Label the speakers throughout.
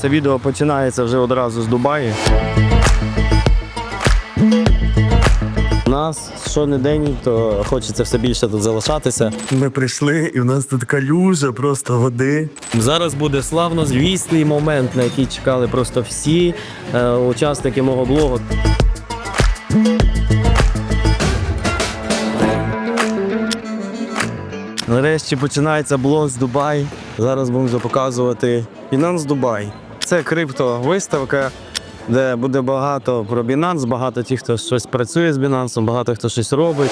Speaker 1: Це відео починається вже одразу з Дубаї. У нас що не день, то хочеться все більше тут залишатися.
Speaker 2: Ми прийшли, і в нас тут калюжа просто води.
Speaker 1: Зараз буде славно звісний момент, на який чекали просто всі е, учасники мого блогу. Нарешті починається блог з Дубай. Зараз будемо показувати Binance Дубай. Це криптовиставка, де буде багато про Binance, багато тих, хто щось працює з Binance, багато хто щось робить.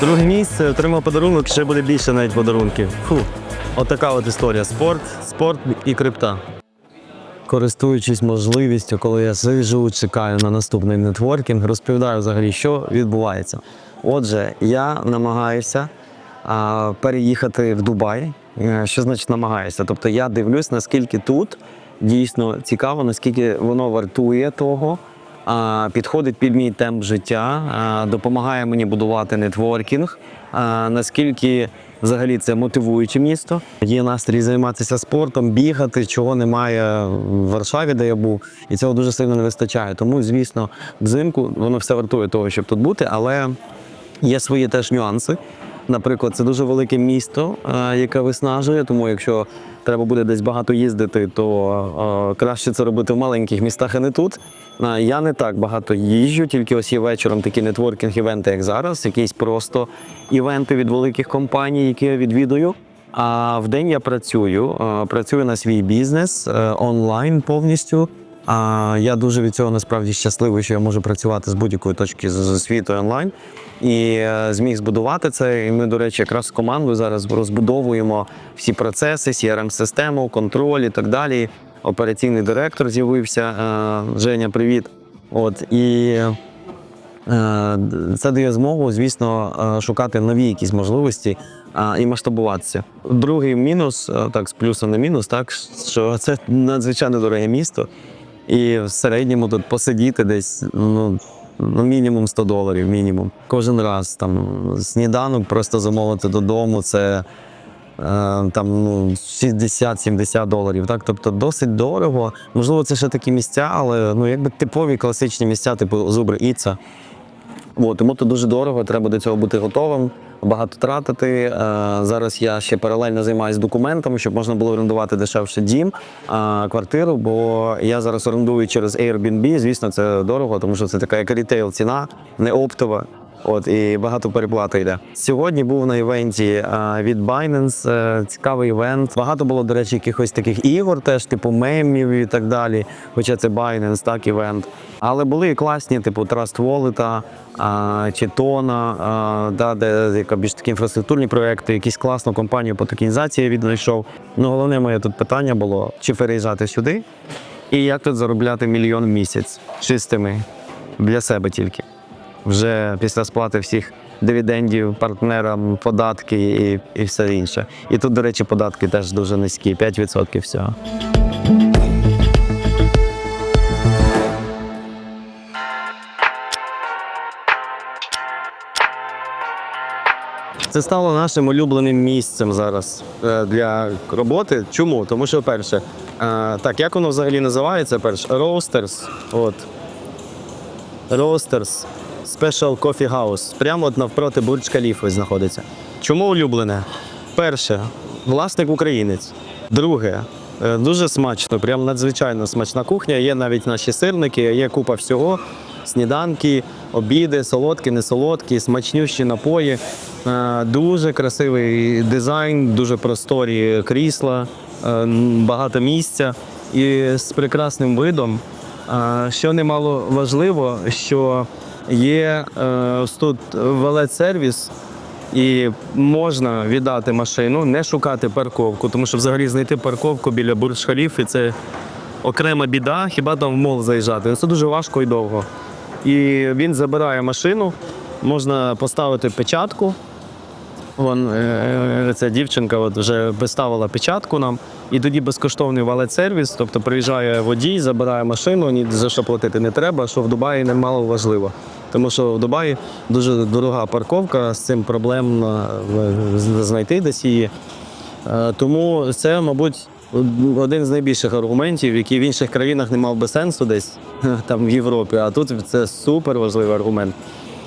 Speaker 1: Друге місце отримав подарунок, ще буде більше навіть подарунків. Фу, отака от історія. Спорт, спорт і крипта. Користуючись можливістю, коли я сижу, чекаю на наступний нетворкінг, розповідаю взагалі, що відбувається. Отже, я намагаюся а, переїхати в Дубай. Е, Що значить намагаюся? Тобто я дивлюсь, наскільки тут дійсно цікаво, наскільки воно вартує того, а, підходить під мій темп життя, а, допомагає мені будувати нетворкінг, а, наскільки взагалі це мотивуюче місто. Є настрій займатися спортом, бігати, чого немає в Варшаві, де я був, і цього дуже сильно не вистачає. Тому, звісно, взимку воно все вартує того, щоб тут бути, але є свої теж нюанси. Наприклад, це дуже велике місто, е, яке виснажує, тому якщо треба буде десь багато їздити, то е, краще це робити в маленьких містах, а не тут. Е, Я не так багато їжджу, тільки ось є вечором такі нетворкінг-івенти, як зараз, якісь просто івенти від великих компаній, які я відвідую. А в день я працюю, працюю на свій бізнес онлайн повністю. А я дуже від цього насправді щасливий, що я можу працювати з будь-якої точки світу онлайн і е, зміг збудувати це. І ми, до речі, якраз з командою зараз розбудовуємо всі процеси, crm систему контроль і так далі. Операційний директор з'явився. е, Женя, привіт. От і Е, Це дає змогу, звісно, шукати нові якісь можливості і масштабуватися. Другий мінус, так, з плюсу на мінус, так що це надзвичайно дороге місто, і в середньому тут посидіти десь ну, ну, мінімум 100 доларів, мінімум. Кожен раз там сніданок просто замовити додому. Це е, там ну, 60-70 доларів. Так? Тобто досить дорого. Можливо, це ще такі місця, але ну, якби типові класичні місця, типу Зубр Іца. От, тому тут дуже дорого, треба до цього бути готовим, багато тратити. Е, зараз я ще паралельно займаюся документами, щоб можна було орендувати дешевше дім, квартиру, бо я зараз орендую через Airbnb. Звісно, це дорого, тому що це така як рітейл ціна, не оптова. От і багато переплати йде. Сьогодні був на івенті е, від Binance, е, цікавий івент. Багато було, до речі, якихось таких ігор, теж типу мемів і так далі. Хоча це Binance, так івент. Але були і класні, типу Trust Wallet, а, чи Тона, да, де яка більш такі інфраструктурні проекти, якісь класну компанію по токенізації віднайшов. Ну, головне моє тут питання було: чи переїжджати сюди, і як тут заробляти мільйон в місяць чистими для себе тільки. Вже після сплати всіх дивідендів, партнерам, податки і, і все інше. І тут, до речі, податки теж дуже низькі, 5% всього. Це стало нашим улюбленим місцем зараз е, для роботи. Чому? Тому що, перше, е, так, як воно взагалі називається? Перше, Roasters. От. Roasters Special Coffee House. Прямо от навпроти Бурдж Каліфи знаходиться. Чому улюблене? Перше, власник українець. Друге, е, дуже смачно, прям надзвичайно смачна кухня. Є навіть наші сирники, є купа всього. Сніданки, обіди, солодкі, несолодкі, смачнющі напої. Е, Дуже красивий дизайн, дуже просторі крісла, е, багато місця і з прекрасним видом. Що немало важливо, що є е, ось тут валет-сервіс, і можна віддати машину, не шукати парковку, тому що взагалі знайти парковку біля бурдж халіфи це окрема біда, хіба там в мол заїжджати. Це дуже важко і довго. І він забирає машину, можна поставити печатку. Вон е, ця дівчинка от вже поставила печатку нам, і тоді безкоштовний валет-сервіс. Тобто приїжджає водій, забирає машину, ні за що платити не треба, що в Дубаї немало важливо. Тому що в Дубаї дуже дорога парковка, з цим проблемно е, знайти десь її. Е, Тому це, мабуть, один з найбільших аргументів, який в інших країнах не мав би сенсу десь там в Європі, а тут це супер важливий аргумент.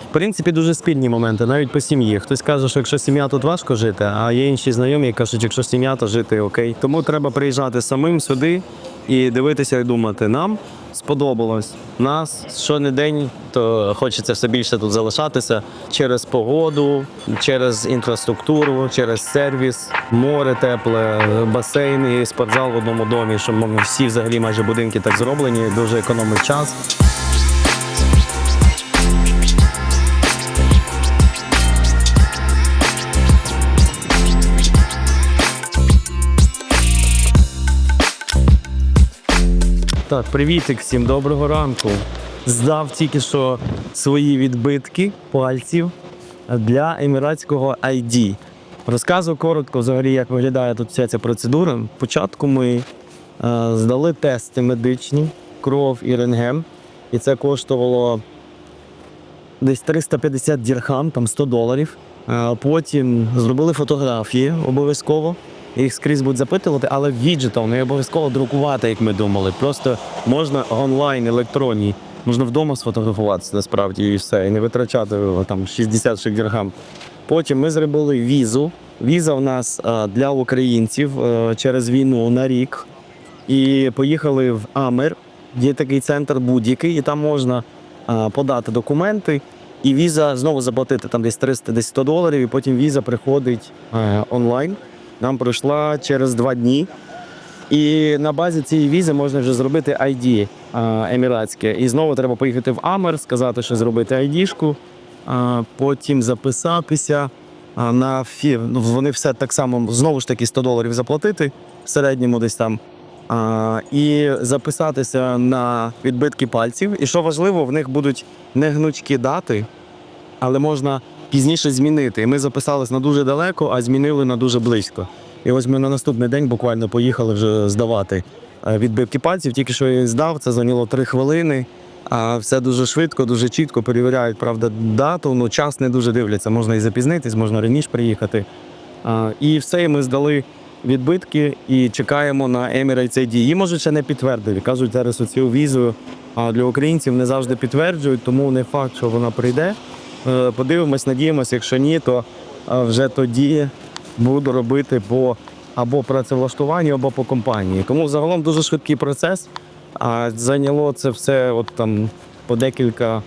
Speaker 1: В принципі, дуже спільні моменти, навіть по сім'ї. Хтось каже, що якщо сім'я, тут важко жити, а є інші знайомі, які кажуть, якщо сім'я, то жити окей. Тому треба приїжджати самим сюди і дивитися і думати, нам сподобалось. Нас що не день, то хочеться все більше тут залишатися через погоду, через інфраструктуру, через сервіс, море тепле, басейн і спортзал в одному домі, що всі взагалі майже будинки так зроблені, дуже економить час. Так, привітик всім, доброго ранку. Здав тільки що свої відбитки пальців для еміратського ID. Розказую коротко взагалі, як виглядає тут вся ця процедура. Спочатку ми е, здали тести медичні, кров і рентген. І це коштувало десь 350 дірхам, там 100 доларів. Е, Потім зробили фотографії обов'язково. Їх скрізь будуть запитувати, але віджитал не обов'язково друкувати, як ми думали. Просто можна онлайн, електронні. Можна вдома сфотографуватися насправді і все, і не витрачати там 60 діргам. Потім ми зробили візу. Віза у нас е, для українців е, через війну на рік. І поїхали в Амер. Є такий центр будь-який, і там можна а, подати документи, і віза знову заплатити там десь 300 десь 100 доларів, і потім віза приходить е, онлайн. Нам пройшла через два дні. І на базі цієї візи можна вже зробити ID а, еміратське. І знову треба поїхати в Амер, сказати, що зробити ID-шку, а, потім записатися на фі... ну, Вони все так само знову ж таки 100 доларів заплатити в середньому десь там. І записатися на відбитки пальців. І що важливо, в них будуть не гнучкі дати, але можна пізніше змінити. І ми записались на дуже далеко, а змінили на дуже близько. І ось ми на наступний день буквально поїхали вже здавати е, відбитки пальців. Тільки що я їх здав, це зайняло три хвилини. А все дуже швидко, дуже чітко перевіряють, правда, дату. Ну, час не дуже дивляться. Можна і запізнитись, можна раніше приїхати. А, і все, і ми здали відбитки і чекаємо на Emirates ID. Її може ще не підтвердили. Кажуть, зараз оцю візу для українців не завжди підтверджують, тому не факт, що вона прийде. Е, Подивимось, надіємося, якщо ні, то е, вже тоді буду робити по або працевлаштуванню, або по компанії. Тому загалом дуже швидкий процес. А зайняло це все от там по декілька,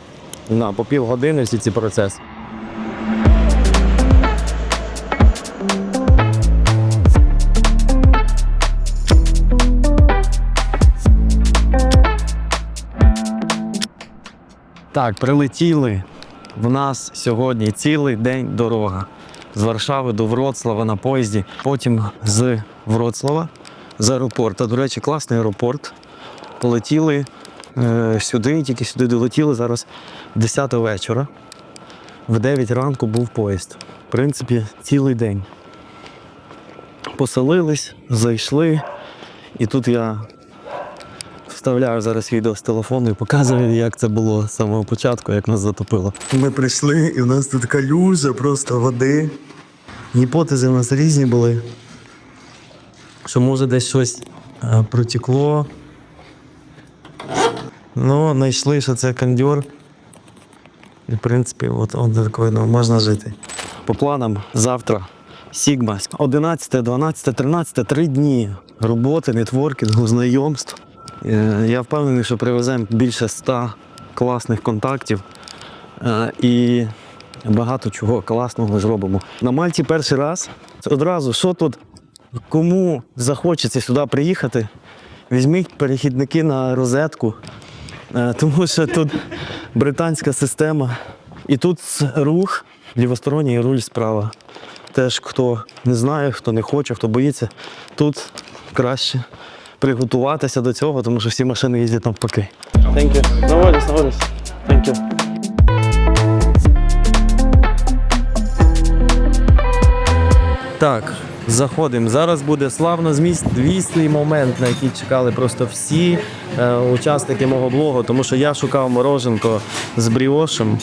Speaker 1: на по півгодини всі ці процеси. Так, прилетіли. В нас сьогодні цілий день дорога. З Варшави до Вроцлава на поїзді. Потім з Вроцлава з аеропорту. До речі, класний аеропорт. Полетіли е, сюди, тільки сюди долетіли. Зараз 10 вечора. В 9 ранку був поїзд. В принципі, цілий день. Поселились, зайшли. І тут я вставляю зараз відео з телефону і показую, як це було з самого початку, як нас затопило.
Speaker 2: Ми прийшли, і в нас тут калюжа просто води.
Speaker 1: Гіпотези в нас різні були. Що може десь щось е, протекло. Ну, знайшли, що це кондьор. І, в принципі, от, от такою ну, можна жити. По планам завтра Сігма. 11, 12, 13, три дні роботи, нетворкінгу, знайомств. Е, Я впевнений, що привеземо більше ста класних контактів. Е, І багато чого класного зробимо. На Мальті перший раз. Одразу, що тут, кому захочеться сюди приїхати, візьміть перехідники на розетку, Е, тому що тут британська система. І тут рух лівосторонній руль справа. Теж хто не знає, хто не хоче, хто боїться, тут краще приготуватися до цього, тому що всі машини їздять навпаки. Thank you. No worries. Thank you. Так, Заходимо. Зараз буде славно зміст звісний момент, на який чекали просто всі е, учасники мого блогу, тому що я шукав мороженко з бріошем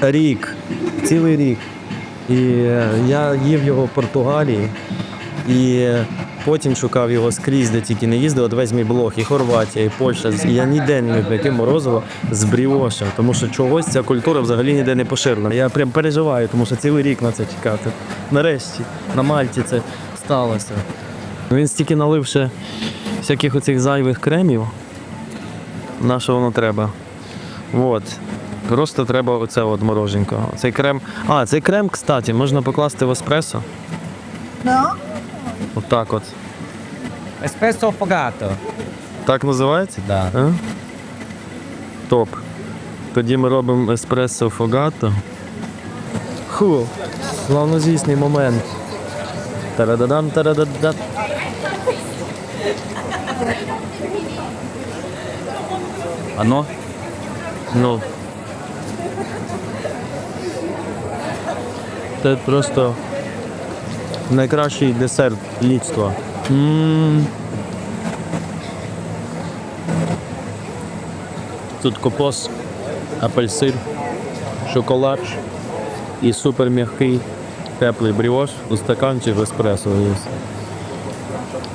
Speaker 1: рік, цілий рік. І е, я їв його в Португалії. І потім шукав його скрізь, де тільки не їздив, от весь мій блог, і Хорватія, і Польща. І я ніде не знайти морозиво з бріошем, тому що чогось ця культура взагалі ніде не поширена. Я прям переживаю, тому що цілий рік на це чекати. Нарешті на Мальті це сталося. Він стільки налив ще всяких оцих зайвих кремів. На що воно треба? От. Просто треба оце от мороженько. Цей крем. А, цей крем, кстати, можна покласти в еспресо.
Speaker 3: No?
Speaker 1: Отак от.
Speaker 4: Espresso affogato.
Speaker 1: Так називається?
Speaker 4: Да.
Speaker 1: А? Топ. Тоді ми робимо еспресо фогато. Ху, славнозвісний момент. Тарададан, тарададат.
Speaker 4: Оно?
Speaker 1: Ну. Це просто найкращий десерт людства. Тут кокос, апельсин, шоколад і супер м'який теплий бріош у стаканчик еспресо.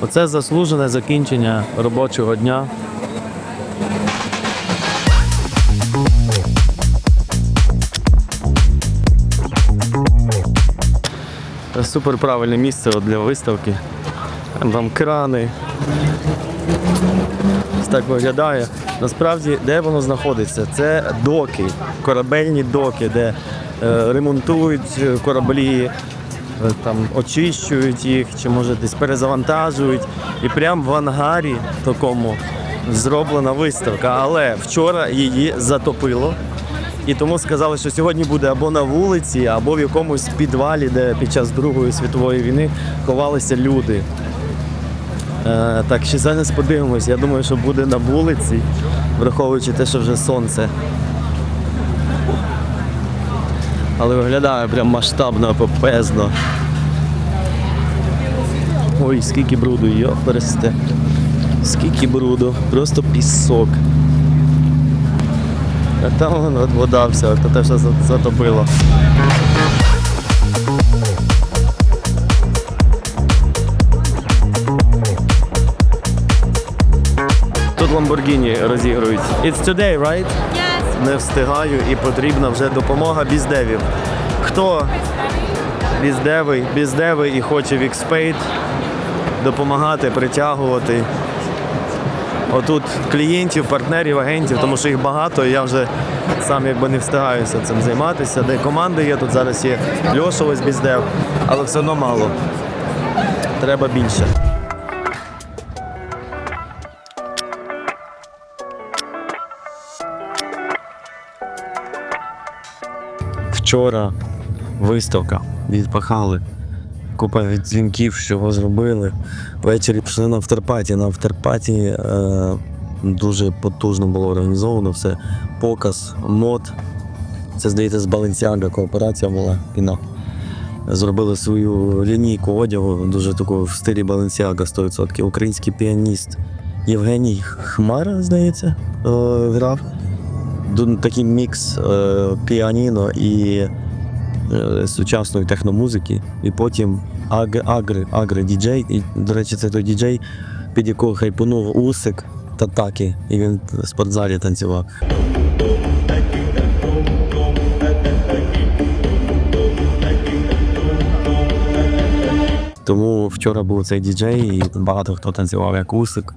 Speaker 1: Оце заслужене закінчення робочого дня. Супер правильне місце для виставки. Там крани. Так виглядає. Насправді, де воно знаходиться? Це доки, корабельні доки, де е, ремонтують кораблі, е, там очищують їх, чи може десь перезавантажують. І прямо в ангарі такому зроблена виставка. Але вчора її затопило. І тому сказали, що сьогодні буде або на вулиці, або в якомусь підвалі, де під час Другої світової війни ховалися люди. Е, так, ще зараз подивимось. Я думаю, що буде на вулиці, враховуючи те, що вже сонце. Але виглядає прям масштабно, попезно. Ой, скільки бруду, йо, пересте. Скільки бруду, просто пісок. А там вон от вода вся, то те, що за- затопило. Тут Lamborghini розігрують. It's today, right?
Speaker 3: Yes.
Speaker 1: Не встигаю і потрібна вже допомога біздевів. Хто біздевий, біздевий і хоче в Xpaid допомагати, притягувати. Отут клієнтів, партнерів, агентів, тому що їх багато, і я вже сам якби не встигаюся цим займатися. Де команди є, тут зараз є Льоша ось біздев, але все одно мало. Треба більше. Вчора виставка відпахали. Купа від дзвінків, що його зробили. Ввечері пішли на авторпаті. На авторпаті е, дуже потужно було організовано все. Показ, мод. Це, здається, з Balenciaga кооперація була кіно. Зробили свою лінійку одягу, дуже таку в стилі Balenciaga 100%. Український піаніст Євгеній Хмара, здається, е, грав. Такий мікс е, піаніно і сучасної техномузики. І потім аг, агри, агри діджей. І, до речі, це той діджей, під якого хайпунув Усик Татакі, і він в спортзалі танцював. Тому вчора був цей діджей, і багато хто танцював як Усик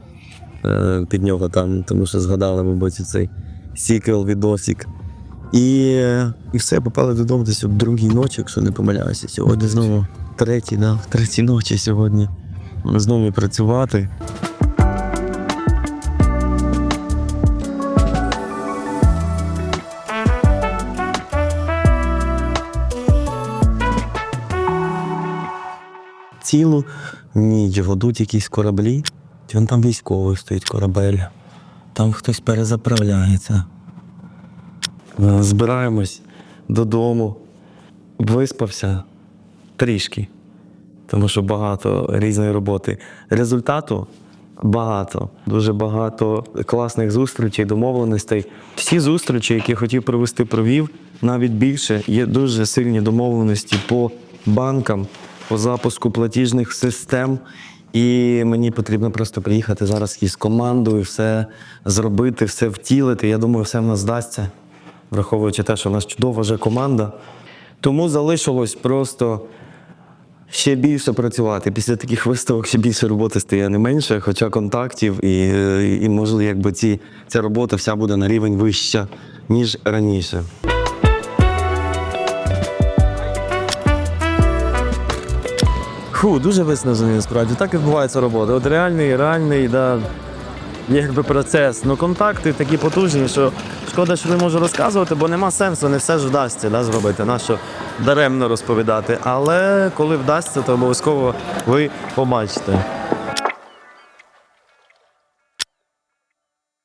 Speaker 1: е, під нього там, тому що згадали, мабуть, цей сіквел відосик. І, і все, попали додому десь об другій ночі, якщо не помиляюся. Сьогодні знову третій, да, третій ночі сьогодні. Знову працювати. Цілу ніч годуть якісь кораблі. Вон там військовий стоїть корабель. Там хтось перезаправляється. Е, Збираємось додому. Виспався трішки. тому що багато різної роботи. Результату багато, дуже багато класних зустрічей, домовленостей. Всі зустрічі, які хотів провести, провів, навіть більше. Є дуже сильні домовленості по банкам, по запуску платіжних систем. І мені потрібно просто приїхати зараз із командою, все зробити, все втілити. Я думаю, все в нас вдасться, враховуючи те, що в нас чудова вже команда. Тому залишилось просто ще більше працювати. Після таких виставок ще більше роботи стає не менше, хоча контактів і, і можливо, якби ці, ця робота вся буде на рівень вища, ніж раніше. Фу, дуже виснажений насправді. Так відбувається робота. От реальний, реальний, да, якби процес. Ну, контакти такі потужні, що шкода, що не можу розказувати, бо нема сенсу, не все ж вдасться да, зробити, нащо даремно розповідати. Але коли вдасться, то обов'язково ви побачите.